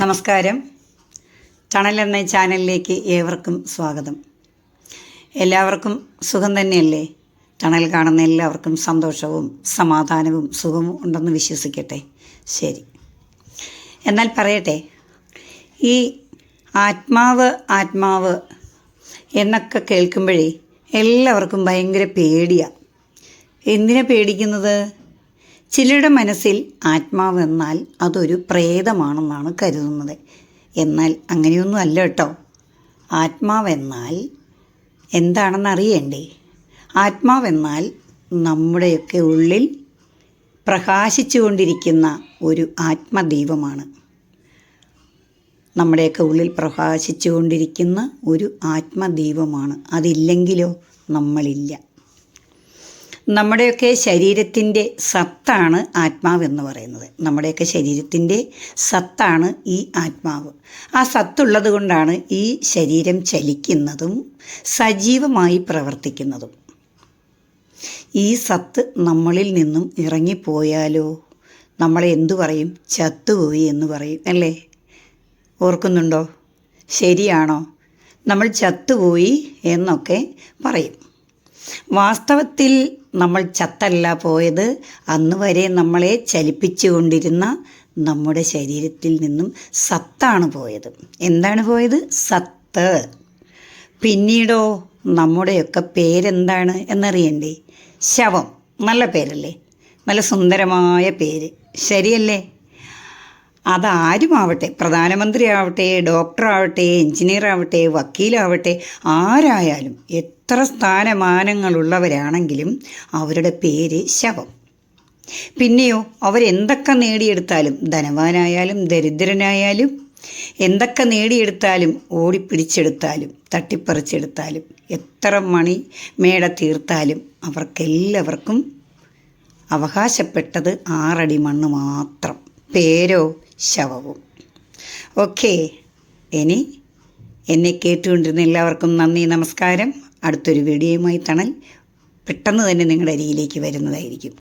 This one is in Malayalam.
നമസ്കാരം. ടണൽ എന്ന ചാനലിലേക്ക് ഏവർക്കും സ്വാഗതം. എല്ലാവർക്കും സുഖം തന്നെയല്ലേ? ടണൽ കാണുന്ന എല്ലാവർക്കും സന്തോഷവും സമാധാനവും സുഖവും ഉണ്ടെന്ന് വിശ്വസിക്കട്ടെ? ശരി. എന്നാൽ പറയട്ടെ ഈ ആത്മാവ് ആത്മാവ് എന്നൊക്കെ കേൾക്കുമ്പോഴേ എല്ലാവർക്കും ഭയങ്കര പേടിയാണ് എന്തിനാ പേടിക്കുന്നത്? ചിലരുടെ മനസ്സിൽ ആത്മാവെന്നാൽ അതൊരു പ്രേതമാണെന്നാണ് കരുതുന്നത്. എന്നാൽ അങ്ങനെയൊന്നും അല്ല കേട്ടോ. ആത്മാവെന്നാൽ എന്താണെന്ന് അറിയണ്ടേ? ആത്മാവെന്നാൽ നമ്മുടെയൊക്കെ ഉള്ളിൽ പ്രകാശിച്ചുകൊണ്ടിരിക്കുന്ന ഒരു ആത്മദൈവമാണ്. നമ്മുടെയൊക്കെ ഉള്ളിൽ പ്രകാശിച്ചുകൊണ്ടിരിക്കുന്ന ഒരു ആത്മദൈവമാണ്. അതില്ലെങ്കിലോ നമ്മളില്ല. നമ്മുടെയൊക്കെ ശരീരത്തിന്റെ സത്താണ് ആത്മാവെന്ന് പറയുന്നത്. നമ്മുടെയൊക്കെ ശരീരത്തിന്റെ സത്താണ് ഈ ആത്മാവ്. ആ സത്തുള്ളത് കൊണ്ടാണ് ഈ ശരീരം ചലിക്കുന്നതും സജീവമായി പ്രവർത്തിക്കുന്നതും. ഈ സത്ത് നമ്മളിൽ നിന്നും ഇറങ്ങിപ്പോയാലോ? നമ്മളെ എന്തു പറയും? ചത്തുപോയി എന്ന് പറയും അല്ലേ? ഓർക്കുന്നുണ്ടോ? ശരിയാണോ? നമ്മൾ ചത്തുപോയി എന്നൊക്കെ പറയും. വാസ്തവത്തിൽ നമ്മൾ ചത്തല്ല പോയത്. അന്ന് വരെ നമ്മളെ ചലിപ്പിച്ചുകൊണ്ടിരുന്ന നമ്മുടെ ശരീരത്തിൽ നിന്നും സത്താണ് പോയത്. എന്താണ് പോയത്? സത്ത്. പിന്നീടോ നമ്മുടെയൊക്കെ പേരെന്താണ് എന്നറിയണ്ടേ? ശവം. നല്ല പേരല്ലേ? നല്ല സുന്ദരമായ പേര്. ശരിയല്ലേ? അതാരുമാവട്ടെ? പ്രധാനമന്ത്രിയാവട്ടെ ഡോക്ടറാവട്ടെ എഞ്ചിനീയർ ആവട്ടെ വക്കീലാവട്ടെ ആരായാലും എത്ര സ്ഥാനമാനങ്ങളുള്ളവരാണെങ്കിലും അവരുടെ പേര് ശവം. പിന്നെയോ അവരെന്തൊക്കെ നേടിയെടുത്താലും ധനവാനായാലും ദരിദ്രനായാലും എന്തൊക്കെ നേടിയെടുത്താലും ഓടിപ്പിടിച്ചെടുത്താലും തട്ടിപ്പറിച്ചെടുത്താലും എത്ര മണി മേട തീർത്താലും അവർക്കെല്ലാവർക്കും അവകാശപ്പെട്ടത് ആറടി മണ്ണ് മാത്രം. പേരോ ശവവും. ഓക്കെ. ഇനി എന്നെ കേട്ടുകൊണ്ടിരുന്ന എല്ലാവർക്കും നന്ദി നമസ്കാരം. അടുത്തൊരു വീഡിയോയുമായി തണൽ പെട്ടെന്ന് തന്നെ നിങ്ങളുടെ അരിയിലേക്ക് വരുന്നതായിരിക്കും.